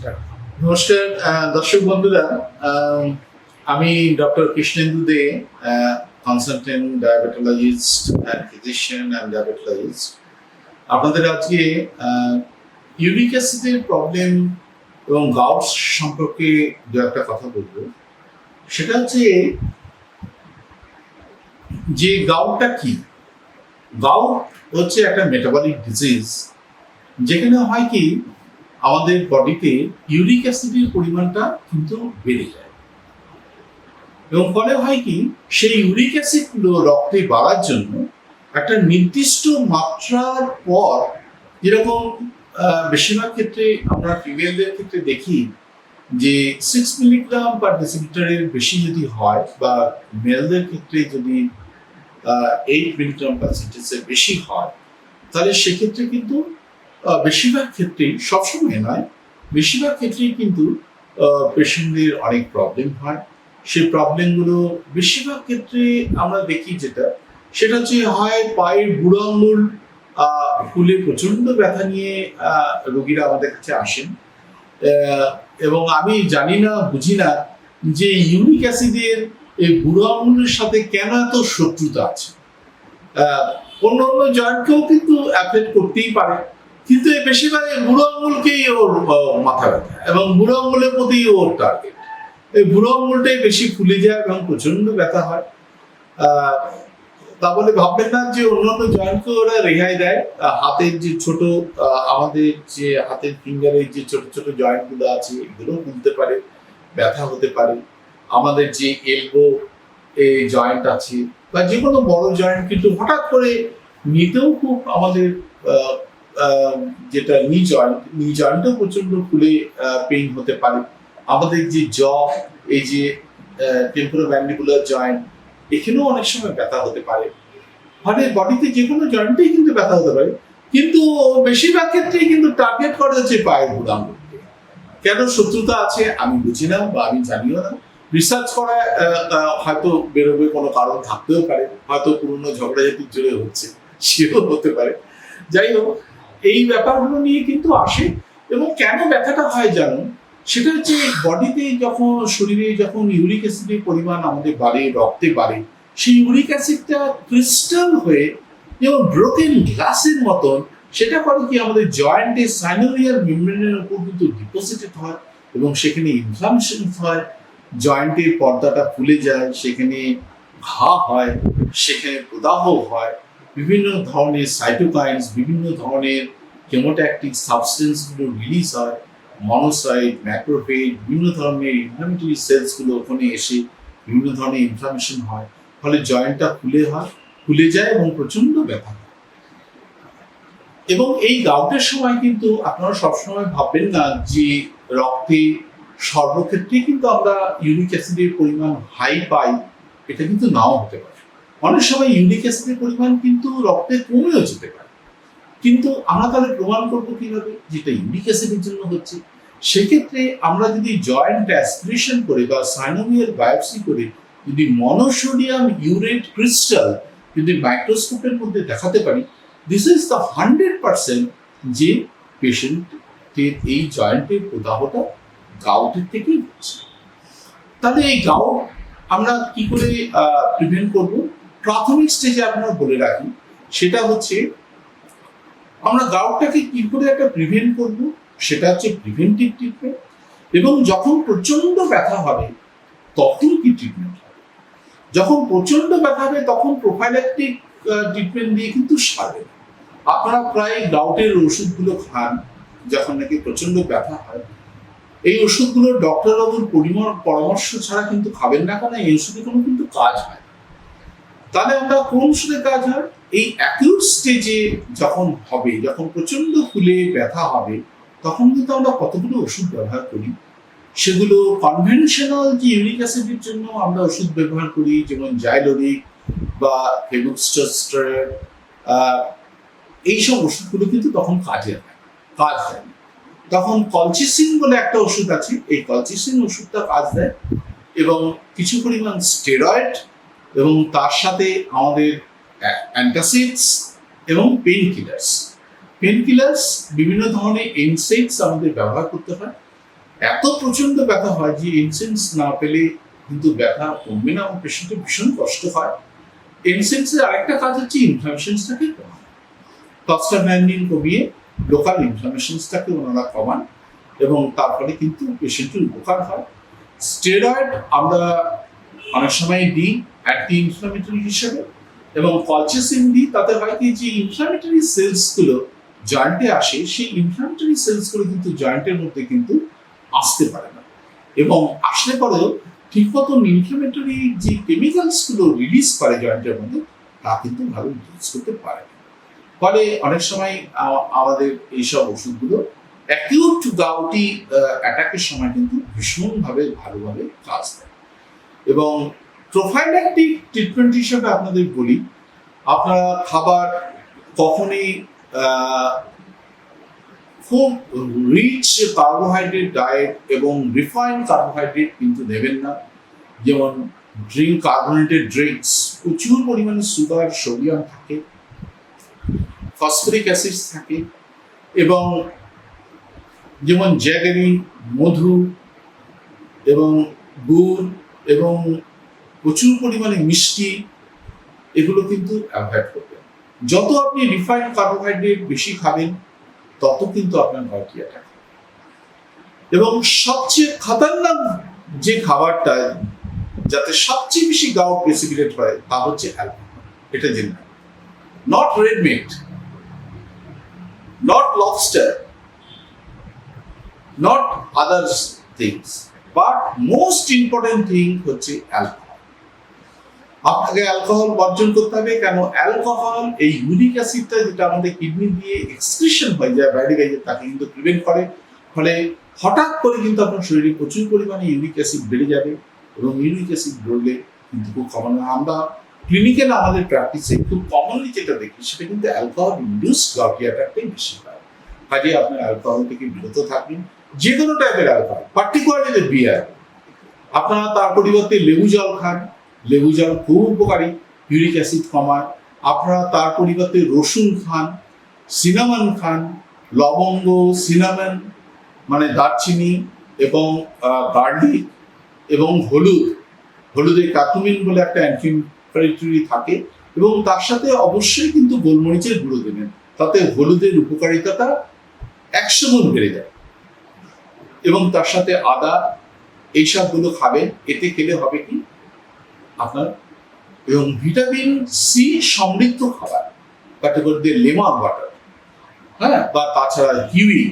নমস্কার। দর্শক বন্ধুরা আমি doctor Krishnendu De consultant diabetologist and physician and diabetologist আপনাদের আজকে ইউরিক অ্যাসিডের প্রবলেম এবং গাউট সম্পর্কে দু একটা কথা বলব। সেটা হচ্ছে, যে গাউটটা কি? গাউট হচ্ছে একটা মেটাবলিক ডিজিজ যেখানে হয় কি আমাদের বডিতে ইউরিক অ্যাসিডের পরিমাণটা কিন্তু বেড়ে যায়। এবং ফলে হয় কি, সেই ইউরিক অ্যাসিডগুলো রক্তে বাড়ার জন্য একটা নির্দিষ্ট মাত্রার পর যেরকম বেশিরভাগ ক্ষেত্রে আমরা ফিমেলদের ক্ষেত্রে দেখি যে সিক্স মিলিগ্রাম পার ডেসিলিটারের বেশি যদি হয় বা মেলদের ক্ষেত্রে যদি এইট মিলিগ্রাম পার সেন্টেন্সের বেশি হয়, তাহলে সেক্ষেত্রে কিন্তু বেশিরভাগ ক্ষেত্রেই, সবসময় নয়, বেশিরভাগ ক্ষেত্রেই কিন্তু পেশেন্টদের অনেক প্রবলেম হয়। সেই প্রবলেমগুলো বেশিরভাগ ক্ষেত্রে আমরা দেখি যেটা, সেটা হচ্ছে হয় পায়ের বুড়ো আঙুল ফুলে প্রচণ্ড ব্যথা নিয়ে রোগীরা আমাদের কাছে আসেন। এবং আমি জানি না, বুঝি না যে ইউরিক অ্যাসিডের এই বুড়ো আঙুলের সাথে কেন এত শত্রুতা আছে। অন্য অন্য জয়েন্টকেও কিন্তু অ্যাফেক্ট করতেই পারে। কিন্তু এই বেশিরভাগ বুড়ো আঙুলকেই ওর মাথা ব্যথা এবং বুড়ো আঙুলের প্রতি ওর টার্গেট এই বুড়ো আঙুলটাই বেশি ফুলে যায় এবং প্রচণ্ড ব্যথা হয়। তা বলে ভাববেন না যে অন্যান্য জয়েন্টকে ওরা রেহাই দেয়। হাতের যে ছোট আমাদের যে হাতের ফিঙ্গারের যে ছোট ছোট জয়েন্টগুলো আছে এগুলো খুলতে পারে, ব্যথা হতে পারে। আমাদের যে এলবো এই জয়েন্ট আছে বা যে কোনো বড় জয়েন্ট কিন্তু হঠাৎ করে নিতেও খুব আমাদের যেটা নি জয়েন্ট নি জয়েন্টও প্রচণ্ড খুলে পেইন হতে পারে। আমাদের যে জ এই যে টেম্পোরো ম্যান্ডিবুলার জয়েন্ট এখানেও অনেক সময় ব্যথা হতে পারে। মানে বডিতে যে কোনো জয়েন্টেই কিন্তু ব্যথা হতে পারে। কিন্তু বেশিরভাগ ক্ষেত্রেই কিন্তু টার্গেট করা হচ্ছে পায়ের বুড়াঙ্গুলকে কেন শত্রুতা আছে আমি বুঝি না বা আমি জানিও না। রিসার্চ করা হয়তো বেরোবে, কোনো কারণ থাকতেও পারে। হয়তো পুরনো ঝগড়াঝাটির জোরে হচ্ছে, সেও হতে পারে। যাই হোক এই ব্যাপারগুলো নিয়ে কিন্তু আসে। এবং কেন ব্যথাটা হয় জানো সেটা হচ্ছে বডিতে যখন, শরীরে যখন ইউরিক অ্যাসিডের পরিমাণ আমাদের বাড়ে, রক্তে বাড়ে, সেই ইউরিক অ্যাসিডটা ক্রিস্টাল হয়ে যেমন ব্রোকেন গ্লাসের মতন, সেটা করে কি আমাদের জয়েন্টে সাইনোরিয়াল মেমব্রেনের উপর কিন্তু ডিপোজিটেড হয় এবং সেখানে ইনফ্লামেশন হয় জয়েন্টের পর্দাটা ফুলে যায়, সেখানে ঘা হয়, সেখানে প্রদাহ হয়। বিভিন্ন ধরনের সাইটোকাইন্স বিভিন্ন ধরনের কেমোট্যাকটিক সাবস্টেন্সগুলো রিলিজ হয় মনোসাইট ম্যাক্রোফেজ বিভিন্ন ধরনের ইনফ্লামেটরি সেলসগুলো ওখানে এসে বিভিন্ন ধরনের ইনফ্লামেশন হয়, ফলে জয়েন্টটা খুলে হয় ফুলে যায় এবং প্রচণ্ড ব্যথা এবং এই গাউটের সময় কিন্তু আপনারা সবসময় ভাববেন না যে রক্তে সর্বক্ষেত্রেই কিন্তু আমরা ইউরিক অ্যাসিডের পরিমাণ হাই পাই, এটা কিন্তু নাও হতে পারে। অনেক সময় ইউরিক অ্যাসিডের পরিমাণ কিন্তু রক্তে কমেও যেতে পারে। কিন্তু আমরা তাহলে প্রমাণ করব কীভাবে? যেটা ইউরিক অ্যাসিডের জন্য হচ্ছে, সেক্ষেত্রে আমরা যদি জয়েন্ট অ্যাসপিরেশন করে বা সাইনোমিয়াল বায়োপসি করে যদি মনোসোডিয়াম ইউরেট ক্রিস্টাল যদি মাইক্রোস্কোপের মধ্যে দেখাতে পারি this is the hundred percent যে পেশেন্টের এই জয়েন্টের প্রদাহটা গাউটের থেকেই হচ্ছে। তাহলে এই গাউট আমরা কি করে প্রিভেন্ট করব? প্রাথমিক স্টেজে আপনারা বলে রাখি, সেটা হচ্ছে আমরা গাউটটাকে কি করে একটা প্রিভেন্ট করব? সেটা হচ্ছে প্রিভেন্টিভ ট্রিটমেন্ট এবং যখন প্রচণ্ড ব্যথা হবে, তখন কি ট্রিটমেন্ট হবে? যখন প্রচণ্ড ব্যথা হবে, তখন প্রোফাইল্যাকটিক ট্রিটমেন্ট দিয়ে কিন্তু সারবে আপনারা প্রায় গাউটের ওষুধগুলো খান যখন নাকি প্রচণ্ড ব্যথা হয়। এই ওষুধগুলো ডক্টর বাবুর পরিমাণ পরামর্শ ছাড়া কিন্তু খাবেন না কেন? এই ওষুধে কোনো কিন্তু কাজ হয়। তাহলে আমরা কোন ওষুধে কাজ হয়? এই অ্যাকিউট স্টেজে যখন হবে, যখন প্রচণ্ড ফুলে ব্যথা হবে, তখন কিন্তু আমরা কতগুলো ওষুধ ব্যবহার করি? সেগুলো কনভেনশনাল যে ইউরিক অ্যাসিডের জন্য আমরা ওষুধ ব্যবহার করি, যেমন জাইলোরিক বা ফেবুক্সটোস্টেরয়েড এইসব ওষুধগুলো কিন্তু তখন কাজে কাজ দেয়। তখন কলচিসিন বলে একটা ওষুধ আছে, এই কলচিসিন ওষুধটা কাজ দেয় এবং কিছু পরিমাণ স্টেরয়েড এবং তার সাথে আমাদের অ্যান্টাসিডস এবং পেন কিলার্স পেন কিলার্স বিভিন্ন ধরনের এনসেক্স আমাদের ব্যবহার করতে হয়। এত প্রচণ্ড ব্যথা হয় যে ইনসেন্স না পেলে কিন্তু ব্যথা কমবে না এবং পেশেন্টের ভীষণ কষ্ট হয়। ইনসেন্সের আরেকটা কাজ হচ্ছে ইনফ্লামেশনসটাকে কমানো। ক্লাস্টারম্যান্ডিন কমিয়ে লোকাল ইনফ্লামেশনসটাকে ওনারা কমান এবং তার ফলে কিন্তু পেশেন্টের উপকার হয়। স্টেরয়েড আমরা অনেক সময় দিই অ্যান্টি ইনফ্লামেটরি হিসেবে এবং কলচেসিন দিই তাতে হয় কি যে ইনফ্লামেটরি সেলসগুলো জয়েন্টে আসে, সেই ইনফ্লামেটরি সেলসগুলো কিন্তু জয়েন্টের মধ্যে কিন্তু আসতে পারে না। এবং আসলে পরেও ঠিক মতন ইনফ্লামেটরি যে কেমিক্যালসগুলো রিলিজ করে জয়েন্টের মধ্যে, তা কিন্তু ভালো রিলিজ করতে পারে না। ফলে অনেক সময় আমাদের এইসব ওষুধগুলো অ্যাকিউট গাউটি অ্যাটাকের সময় কিন্তু ভীষণভাবে ভালোভাবে কাজ দেয়। এবং প্রোফাইল্যাকটিক ট্রিটমেন্ট হিসেবে আপনাদের বলি, আপনারা খাবার কখনই খুব রিচ কার্বোহাইড্রেট ডায়েট এবং রিফাইন কার্বোহাইড্রেট কিন্তু নেবেন না। যেমন ড্রিঙ্ক কার্বোনেটেড ড্রিঙ্কস প্রচুর পরিমাণে সুগার সোডিয়াম থাকে ফসফরিক অ্যাসিড থাকে এবং যেমন জ্যাগেরি মধু এবং গুড় এবং প্রচুর পরিমাণে মিষ্টি, এগুলো কিন্তু অ্যাভয়েড করবেন। যত আপনি রিফাইন্ড কার্বোহাইড্রেট বেশি খাবেন, তত কিন্তু আপনার অ্যাটাক এবং সবচেয়ে খতরনাক যে খাবারটা, যাতে সবচেয়ে বেশি গাউট প্রেসিপিটেট হয়, তা হচ্ছে অ্যালকোহল এটা জেনে not red meat not lobster not others things but most important thing হচ্ছে অ্যালকোহল আপনাকে অ্যালকোহল বর্জন করতে হবে, কেন অ্যালকোহল এই ইউরিক অ্যাসিডটা যেটা আমাদের কিডনি দিয়ে এক্সক্রিশন হয়ে যায় বাইরে গিয়ে তাকে কিন্তু প্রিভেন্ট করে। ফলে হঠাৎ করে কিন্তু আপনার শরীরে প্রচুর পরিমাণে ইউরিক অ্যাসিড বেড়ে যাবে এবং ইউরিক অ্যাসিড বেড়লে কিন্তু খুব কমন আমরা ক্লিনিক্যাল আমাদের প্র্যাকটিসে খুব কমনলি যেটা দেখি, সেটা কিন্তু অ্যালকোহল ইন্ডিউস গাউটি অ্যাটাকটাই বেশি হয়। কাজে আপনার অ্যালকোহল থেকে বিরত থাকবেন, যে কোনো টাইপের অ্যালকোহল পার্টিকুলারলি বিয়ার আপনারা তার পরিবর্তে লেবু জল খান লেবু জল খুব উপকারী ইউরিক অ্যাসিড কমায় আপনারা তার পরিবর্তে রসুন খান সিনামন খান, লবঙ্গ সিনামন মানে দারচিনি এবং গার্লিক এবং হলুদ। হলুদে কাতুমিন বলে একটা অ্যান্টিফ্যারিটরি থাকে এবং তার সাথে অবশ্যই কিন্তু গোলমরিচের গুঁড়ো দেবেন। তাতে হলুদের উপকারিতাটা একশো গুণ বেড়ে যায়। এবং তার সাথে আদা এইসবগুলো খাবেন, এতে খেলে হবে কি? আপনার, এবং ভিটামিন সি সমৃদ্ধ খাবার ক্যাটাগরিতে লেমন ওয়াটার হ্যাঁ? বা তাছাড়া কিউই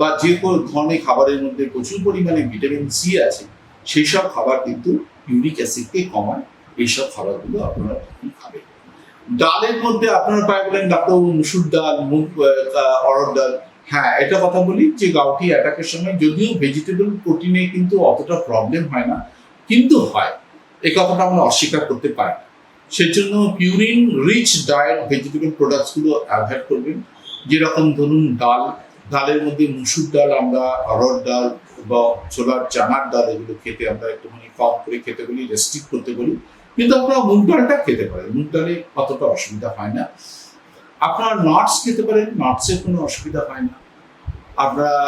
বা যে কোনো ধরনের খাবারের মধ্যে প্রচুর পরিমাণে ভিটামিন সি আছে সেই সব খাবার কিন্তু ইউরিক অ্যাসিডকে কমায়, এইসব খাবারগুলো আপনারা খাবেন। ডালের মধ্যে আপনারা প্রায় বলেন ডাক্তারবাবু, মুসুর ডাল, মুগ অরহর ডাল হ্যাঁ এটা কথা বলি যে গাউটি অ্যাটাকের সময় যদিও ভেজিটেবল প্রোটিনে কিন্তু অতটা প্রবলেম হয় না, কিন্তু হয়। এই কথাটা আমরা অস্বীকার করতে পারি না। সেজন্য পিউরিন রিচ ডায়েট ভেজিটেবল প্রোডাক্টসগুলো অ্যাভয়েড করবেন। যেরকম ধরুন ডাল, ডালের মধ্যে মুসুর ডাল আমরা অরহর ডাল বা ছোলার চানার ডাল এগুলো খেতে আমরা একটুখানি কম করে খেতে বলি রেস্ট্রিক্ট করতে বলি। কিন্তু আপনারা মুগ ডালটা খেতে পারেন। মুগ ডালে অতটা অসুবিধা হয় না। আপনারা নাটস খেতে পারেন নাটসের কোনো অসুবিধা হয় না। আপনারা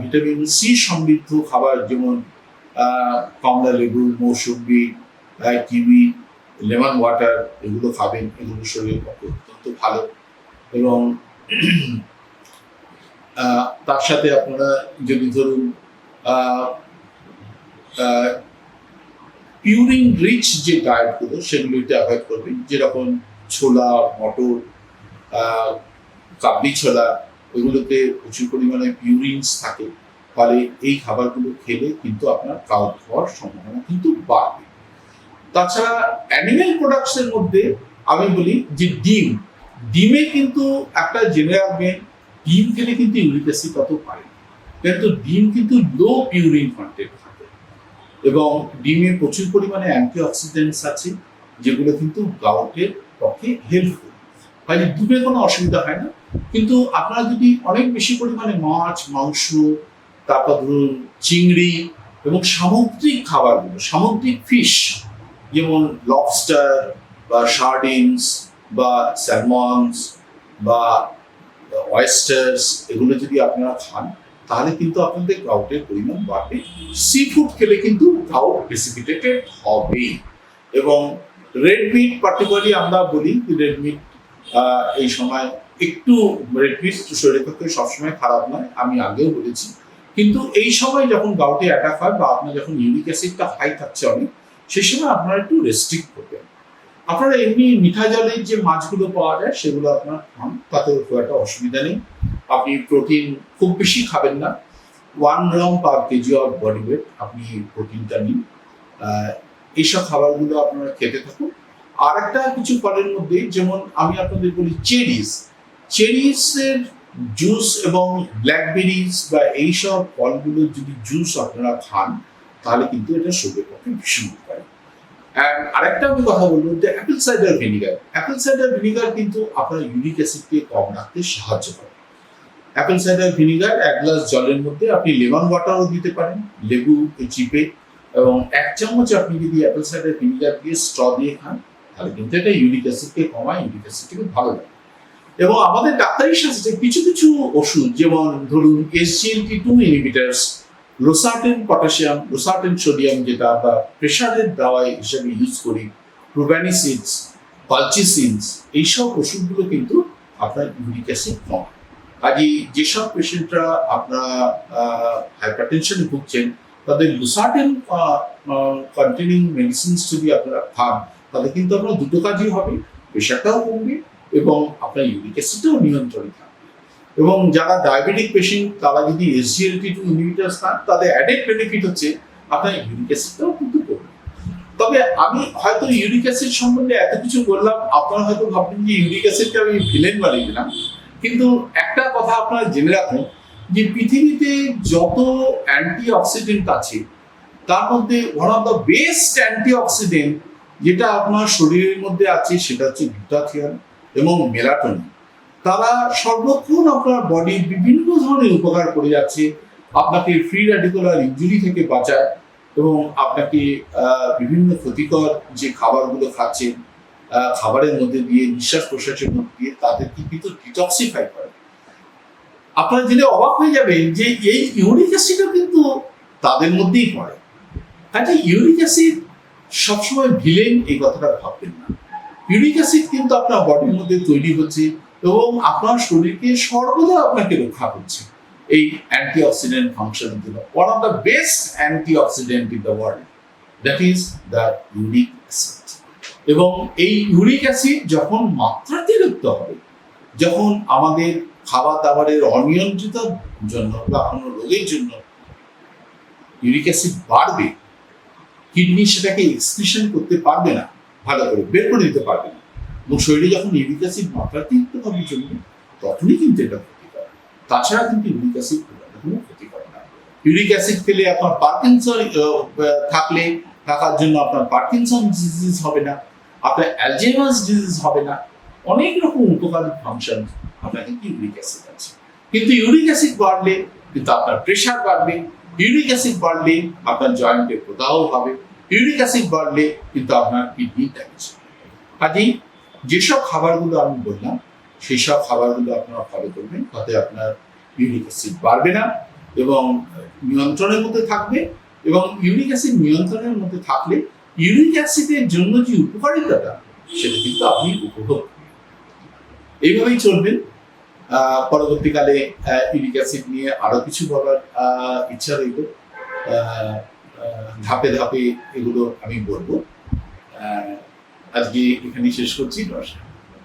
ভিটামিন সি সমৃদ্ধ খাবার যেমন কমলা লেবু মৌসুম্বি আহ, কিউই লেমন ওয়াটার এগুলো খাবেন এগুলো শরীরের পক্ষে অত্যন্ত ভালো। এবং তার সাথে আপনারা যদি ধরুন পিউরিন রিচ যে ডায়েটগুলো সেগুলোতে অ্যাভয়েড করবেন। যেরকম ছোলা মটর কাবলি ছোলা এগুলোতে প্রচুর পরিমাণে পিউরিনস থাকে। ফলে এই খাবারগুলো খেলে কিন্তু আপনার কাউট হওয়ার সম্ভাবনা কিন্তু বাড়বে। তাছাড়া অ্যানিমেল প্রোডাক্টসের মধ্যে আমি বলি যে ডিম, ডিমে কিন্তু একটা জেনে রাখবেন ডিম খেলে কিন্তু ইউরিক অ্যাসিড অত পারে কিন্তু ডিম কিন্তু লো পিউরিন কন্টেন্ট থাকে এবং ডিমে প্রচুর পরিমাণে অ্যান্টিঅক্সিডেন্টস আছে, যেগুলো কিন্তু গাউটের পক্ষে হেল্পফুল ফলে দুধে কোনো অসুবিধা হয় না। কিন্তু আপনারা যদি অনেক বেশি পরিমাণে মাছ, মাংস তারপর ধরুন চিংড়ি এবং সামুদ্রিক খাবারগুলো, সামুদ্রিক ফিশ যেমন লবস্টার বা শার্ডিনস বা স্যালমনস বা ওয়েস্টার্স এগুলো যদি আপনারা খান, তাহলে কিন্তু আপনাদের গাউটের পরিমাণ বাড়বে। সি ফুড খেলে কিন্তু গাউট প্রেসিপিটেটেড হবে এবং রেড মিট পার্টিকুলারলি আমরা বলি রেড মিট এই সময় একটু রেড মিট শরীরের পক্ষে সবসময় খারাপ নয়, আমি আগেও বলেছি। কিন্তু এই সময় যখন গাউটে অ্যাটাক হয় বা আপনার যখন ইউরিক অ্যাসিডটা হাই থাকছে অনেক, সেই সময় আপনারা একটু রেস্ট্রিক্ট করবেন। আপনারা এমনি মিঠা জলের যে মাছগুলো পাওয়া যায়, সেগুলো আপনার খান তাতে খুব একটা অসুবিধা নেই। আপনি প্রোটিন খুব বেশি খাবেন না। One gram per K G of body আপনি প্রোটিনটা নিন। এইসব খাবারগুলো আপনারা খেতে থাকুন। আর একটা কিছু ফলের মধ্যে যেমন আমি আপনাদের বলি চেরিস চেরিসের জুস এবং ব্ল্যাকবেরিজ বা এইসব ফলগুলোর যদি জুস আপনারা খান, তাহলে কিন্তু এটা শরীরের পক্ষে ভীষণ উপকারী। আরেকটা আমি কথা বলব যে apple cider vinegar apple cider vinegar কিন্তু আপনার ইউরিক অ্যাসিডকে কম রাখতে সাহায্য করে। অ্যাপেল সাইডার ভিনিগার এক গ্লাস জলের মধ্যে আপনি লেমন ওয়াটারও দিতে পারেন, লেবু, চিপে এবং এক চামচ আপনি যদি অ্যাপেল সাইডার ভিনিগার দিয়ে স্ট্র দিয়ে খান, তাহলে কিন্তু এটা ইউরিক অ্যাসিডকে কমায় ইউরিক অ্যাসিডকে ভালো লাগে এবং আমাদের ডাক্তারি শাস্ত্রে কিছু কিছু ওষুধ, যেমন ধরুন SGLT two inhibitors losartan potassium losartan sodium যেটা আমরা প্রেশারের দাওয়াই হিসেবে ইউজ করি প্রোব্যানিসিডস পালচিসিনস এইসব ওষুধগুলো কিন্তু আপনার ইউরিক অ্যাসিড কম। কাজে যেসব পেশেন্টরা আপনারা হাইপারটেনশনে ভুগছেন, তাদের লুসার্টেন কন্টেনিং মেডিসিনস যদি আপনারা খান, তাহলে কিন্তু আপনার দুটো কাজই হবে প্রেশারটাও কমবে এবং আপনার ইউরিক অ্যাসিডটাও নিয়ন্ত্রণে থাকবে এবং যারা ডায়াবেটিক পেশেন্ট তারা যদি এসজিএলটি টু ইনহিবিটার্স খান তাদের অ্যাডেড বেনিফিট হচ্ছে আপনার ইউরিক অ্যাসিডটাও কিন্তু কমবে তবে আমি হয়তো ইউরিক অ্যাসিড সম্বন্ধে এত কিছু বললাম, আপনারা হয়তো ভাবলেন যে ইউরিক অ্যাসিডকে আমি ভিলেন বানিয়ে দিলাম। কিন্তু একটা কথা আপনারা জেনে রাখুন যে পৃথিবীতে যত অ্যান্টি অক্সিডেন্ট আছে, তার মধ্যে one of the best antioxidant যেটা আপনার শরীরের মধ্যে আছে, সেটা হচ্ছে গ্লুটাথিয়ন এবং মেলাটোনিন তারা সর্বক্ষণ আপনার বডির বিভিন্ন ধরনের উপকার করে যাচ্ছে। আপনাকে ফ্রি র্যাডিকুলার ইঞ্জুরি থেকে বাঁচায় এবং আপনাকে বিভিন্ন ক্ষতিকর যে খাবারগুলো খাচ্ছেন খাবারের মধ্যে দিয়ে, নিঃশ্বাস প্রশ্বাসের মধ্যে দিয়ে তাদেরকে কিন্তু ডিটক্সিফাই করে। আপনারা জেনে অবাক হয়ে যাবেন যে এই ইউরিক অ্যাসিডও কিন্তু তাদের মধ্যেই পড়ে। কাজে ইউরিক অ্যাসিড সবসময় ভিলেন এই কথাটা ভাববেন না। ইউরিক অ্যাসিড কিন্তু আপনার বডির মধ্যে তৈরি হচ্ছে এবং আপনার শরীরকে সর্বদা আপনাকে রক্ষা করছে। এই অ্যান্টি অক্সিডেন্ট ফাংশন জন্য one of the best antioxidant in the world that is the uric acid এবং এই ইউরিক অ্যাসিড যখন মাত্রাতিরিক্ত হবে, যখন আমাদের খাবার দাবারের অনিয়ন্ত্রিত জন্য বা কোনো রোগের জন্য ইউরিক অ্যাসিড বাড়বে কিডনি সেটাকে এক্সক্রিশন করতে পারবে না ভালো করে বের করে দিতে পারবে না। এবং শরীরে যখন ইউরিক অ্যাসিড মাত্রাতিরিক্ত ভাবে জমবে তখনই কিন্তু এটা ক্ষতি করে তাছাড়া কিন্তু ইউরিক অ্যাসিড কোনো ক্ষতি করে না। ইউরিক অ্যাসিড খেলে আপনার পার্কিনসন থাকলে থাকার জন্য আপনার পার্কিনসন ডিজিজ হবে না, আপনার অ্যালজেমাস ডিজিজ হবে না। অনেক রকম উপকারী ফাংশন আপনার কিন্তু ইউরিক অ্যাসিড আছে। কিন্তু ইউরিক অ্যাসিড বাড়লে কিন্তু আপনার প্রেশার বাড়বে। ইউরিক অ্যাসিড বাড়লে আপনার জয়েন্টে প্রদাহ হবে। ইউরিক অ্যাসিড বাড়লে কিন্তু আপনার কিডনি ড্যামেজ কাজেই যেসব খাবারগুলো আমি বললাম সেই সব খাবারগুলো আপনারা ফলো করবেন, তাতে আপনার ইউরিক অ্যাসিড বাড়বে না এবং নিয়ন্ত্রণের মধ্যে থাকবে এবং ইউরিক অ্যাসিড নিয়ন্ত্রণের মধ্যে থাকলে ইউরিক অ্যাসিডের জন্য যে উপকারিতাটা, সেটা কিন্তু আপনি উপভোগ এইভাবেই চলবেন। পরবর্তীকালে ইউরিক অ্যাসিড নিয়ে আরও কিছু বলার ইচ্ছা রইল। ধাপে ধাপে এগুলো আমি বলব। আজকে এখানে শেষ করছি। নমস্কার।